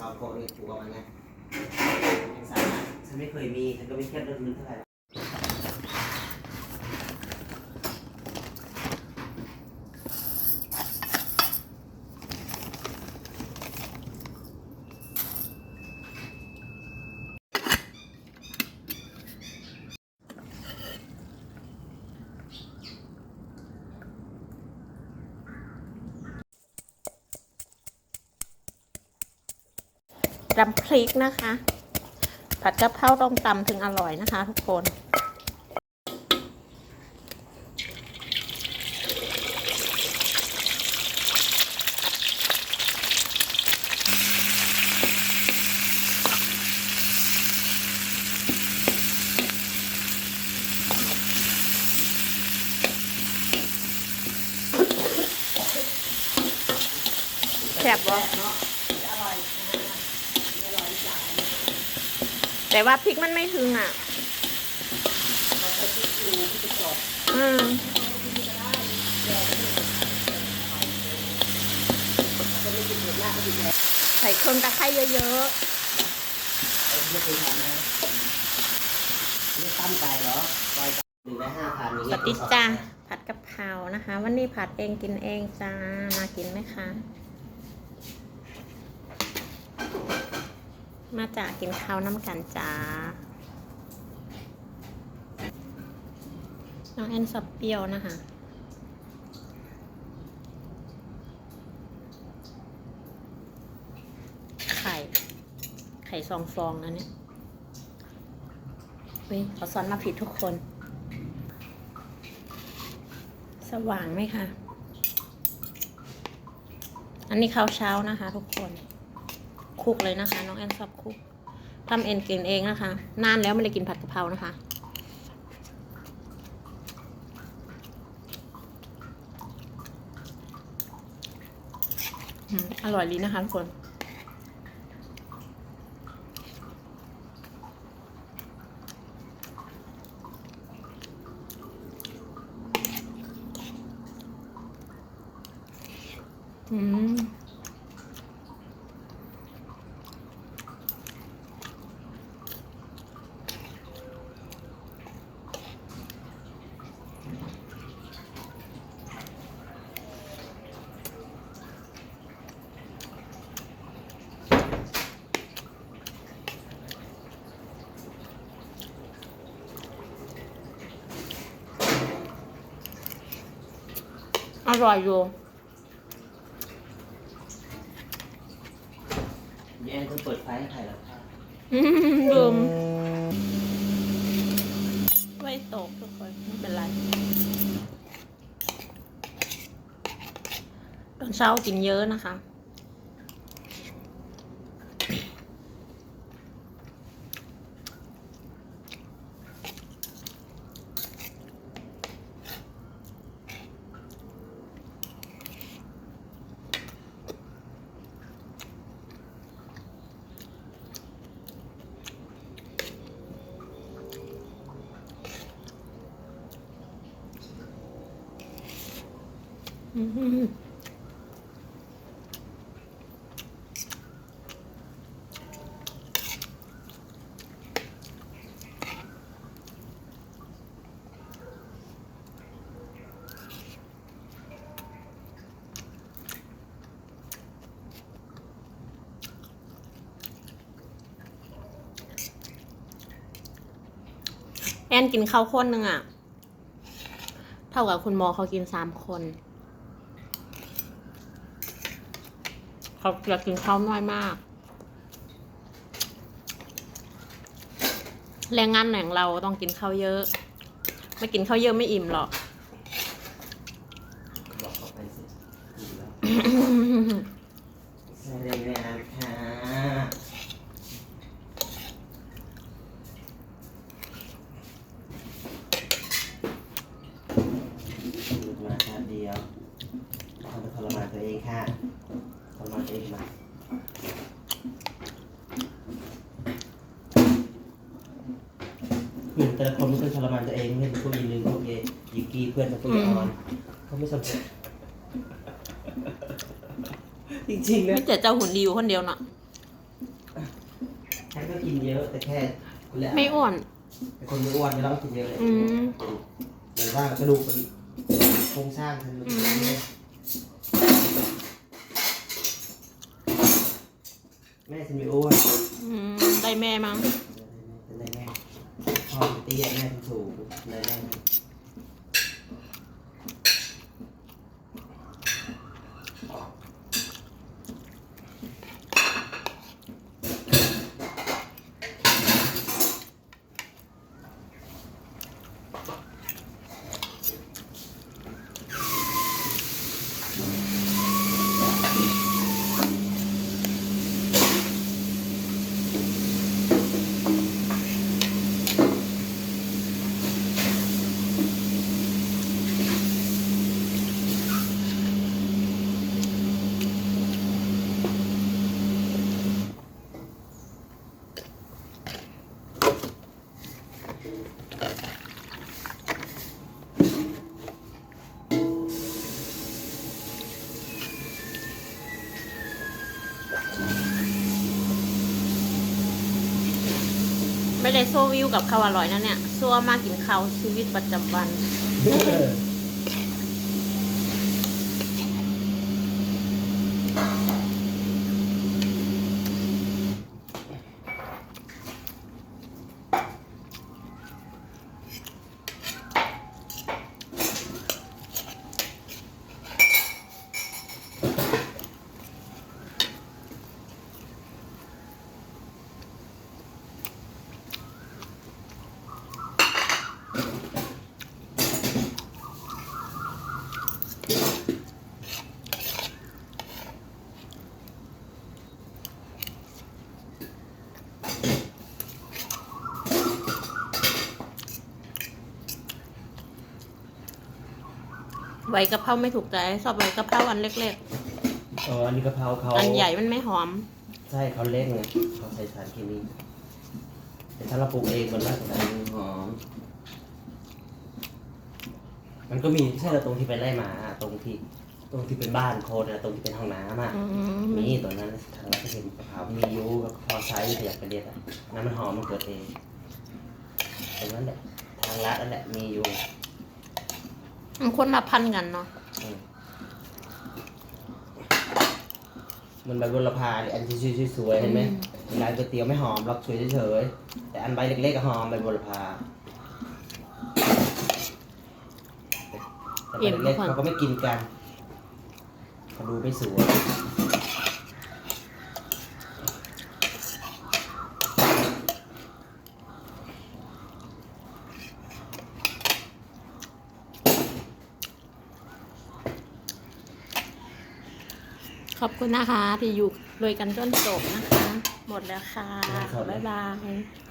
สองโคนี่ถูกกับมันไงเป็นสายนะฉันไม่เคยมี ฉันก็ไม่เครียดเรื่องนี้เท่าไหร่ ตำพริกนะคะ ผัดกะเพราต้องตำถึงอร่อยนะคะ ทุกคน แซ่บบ่ แต่ว่าพริกมันไม่ถึงอะอืมใส่เครื่องตะไคร้เยอะไม่เคยทำนะนี่ตั้มไก่เหรอไก่หนึ่งได้ห้าพันอย่างๆสเงี้วัยสดีจ้าผัดกะเพรานะคะ วันนี้ผัดเองกินเองจ้ามากินไหมคะ มาจากกินข้าวน้ำกันจ้า น้องแอนสับเปรี้ยวนะคะไข่ ไข่ซองฟองนะเนี่ยเฮ้ยเขาสอนมาผิดทุกคน สว่างไหมคะ อันนี้ข้าวเช้านะคะทุกคน คุกเลยนะคะ น้องแอนชอบคุกทำเองกินเองนะคะ นานแล้วไม่ได้กินผัดกะเพรานะคะอืมอร่อยดีนะคะทุกคนอืม อร่อยอยู่แย่ต้องเปิดไฟให้ใครแล้วครับอืมลืมไว้ตกทุกคนไม่เป็นไร ตอนเช้ากินเยอะนะคะ แอนกินข้าวข้นหนึ่งอะเท่ากับคุณหมอเขากินสามคน เขาจะกินข้าวน้อยมาก แรงงานอย่างเราต้องกินข้าวเยอะ ไม่กินข้าวเยอะไม่อิ่มหรอกบอกเขาไปสิดีแล้วใช่เลยนะคะหยุดมาแค่เดียวทำไปทรมานตัวเองค่ะ ทรมานตัวเองมาเพื่อนแต่ละคนไม่เคยทรมานตัวเองไม่เป็นพวกยีนึงพวกเยยิกกี้เพื่อนพวกเยออนเขาไม่สนใจจริงๆนะไม่แต่เจ้าหุ่นดีอยู่คนเดียวน่ะฉันก็กินเยอะแต่แค่คนละไม่อ้วนแต่คนไม่อ้วนไม่ต้องกินเยอะเลยอืมเหมือนว่ากระดูกมันโครงสร้างฉันมันเยอะ แม่ฉันมีโอ้วนอืมได้แม่มั้ง เป็นไรแม่พ่อมันเตี้ยแม่ฉันสูงเลยแม่ ไม่ได้โซวิวกับข้าวอร่อยนะเนี่ยซัวมากินข้าวชีวิตประจำวัน ใบกะเพราไม่ถูกใจชอบใบกะเพราอันเล็กเอออันนี้กะเพราเขาๆ อันใหญ่มันไม่หอม ใช่เขาเล็กไงเขาใส่สารเคมีแต่ถ้าเราปลูกเองมันน่าจะได้หอม มันก็มีใช่เราตรงที่ไปไล่หมาอะตรงที่ ตรงที่เป็นบ้านโคนอะตรงที่เป็นห้องน้ำอะอืมมีตัวนั้นทางรัฐเห็นกะเพรามีอยูกับพอใช้แต่อยากไปเรียนอะน้ำมันหอมมันเกิดเองตรงนั้นแหละทางรัฐนั่นแหละมีอยู่ มันคนละพันกันเนาะอืมมันใบบุรพาเนี่ยอันที่สวยๆเห็นไหมร้านก๋วยเตี๋ยวไม่หอมหรอกสวยเฉยๆแต่อันใบเล็กๆก็หอมใบบุรพาแต่ใบเล็กๆเขาก็ไม่กินกันเขาดูไม่สวย อบคุณนะคะ ที่อยู่ด้วยกันจนจบนะคะ หมดแล้วค่ะ บ๊ายบาย